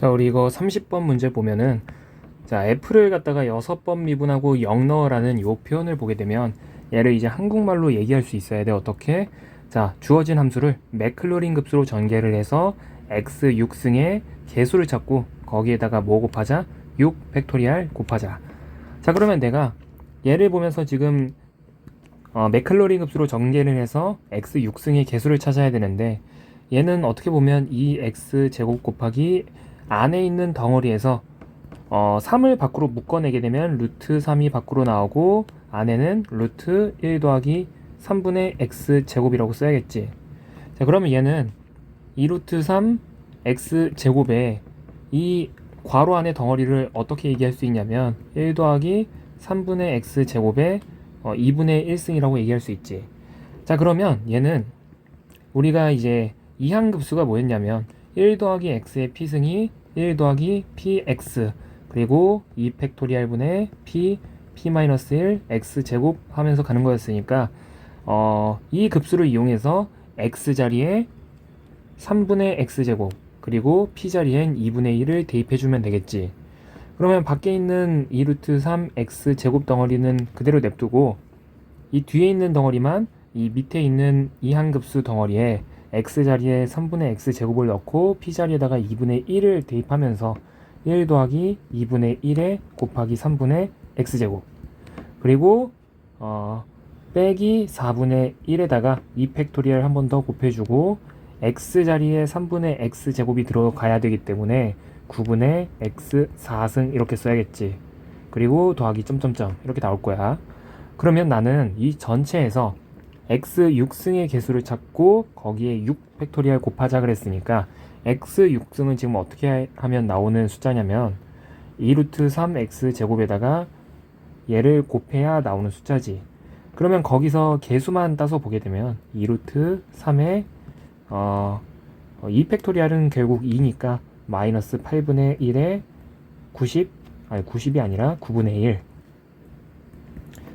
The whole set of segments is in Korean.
자, 우리 이거 30번 문제 보면은 자, f를 갖다가 6번 미분하고 0 넣어라는 이 표현을 보게 되면 얘를 이제 한국말로 얘기할 수 있어야 돼. 어떻게? 자, 주어진 함수를 맥클로린 급수로 전개를 해서 x 6승의 개수를 찾고 거기에다가 뭐 곱하자? 6 팩토리알 곱하자. 자, 그러면 내가 얘를 보면서 지금 어, 맥클로린 급수로 전개를 해서 x 6승의 개수를 찾아야 되는데 얘는 어떻게 보면 이 x 제곱 곱하기 안에 있는 덩어리에서 어, 3을 밖으로 묶어내게 되면 루트 3이 밖으로 나오고 안에는 루트 1 더하기 3분의 x 제곱이라고 써야겠지. 자, 그러면 얘는 2루트 3 x 제곱에 이 괄호 안의 덩어리를 어떻게 얘기할 수 있냐면 1 더하기 3분의 x 제곱에 어, 2분의 1승이라고 얘기할 수 있지. 자, 그러면 얘는 우리가 이제 이항급수가 뭐였냐면 1 더하기 x의 p승이 1 더하기 px 그리고 2 팩토리얼 분의 p p-1 x 제곱 하면서 가는 거였으니까 어, 이 급수를 이용해서 x 자리에 3분의 x 제곱 그리고 p 자리엔 2분의 1을 대입해 주면 되겠지. 그러면 밖에 있는 2루트 3 x 제곱 덩어리는 그대로 냅두고 이 뒤에 있는 덩어리만 이 밑에 있는 이항급수 덩어리에 x 자리에 3분의 x 제곱을 넣고 p 자리에다가 2분의 1을 대입하면서 1 더하기 2분의 1에 곱하기 3분의 x 제곱 그리고 어, 빼기 4분의 1에다가 2 팩토리얼 한 번 더 곱해주고 x 자리에 3분의 x 제곱이 들어가야 되기 때문에 9분의 x 4승 이렇게 써야겠지. 그리고 더하기 점점점 이렇게 나올 거야. 그러면 나는 이 전체에서 x 6승의 개수를 찾고 거기에 6 팩토리얼 곱하자 그랬으니까 x 6승은 지금 어떻게 하면 나오는 숫자냐면 2루트 3x 제곱에다가 얘를 곱해야 나오는 숫자지. 그러면 거기서 개수만 따서 보게 되면 2루트 3의 어, 2 팩토리얼은 결국 2니까 마이너스 8분의 1에 90 아니 90이 아니라 9분의 1.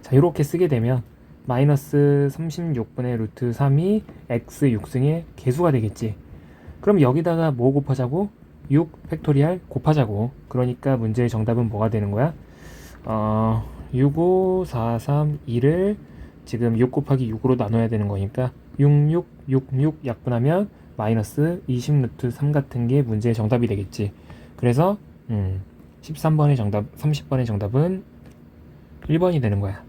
자 이렇게 쓰게 되면 마이너스 36분의 루트 3이 x 6승의 개수가 되겠지. 그럼 여기다가 뭐 곱하자고? 6 팩토리얼 곱하자고. 그러니까 문제의 정답은 뭐가 되는 거야? 어, 6, 5, 4, 3, 2를 지금 6 곱하기 6으로 나눠야 되는 거니까 6, 6, 6, 6 약분하면 마이너스 20 루트 3 같은 게 문제의 정답이 되겠지. 그래서 음, 13번의 정답, 30번의 정답은 1번이 되는 거야.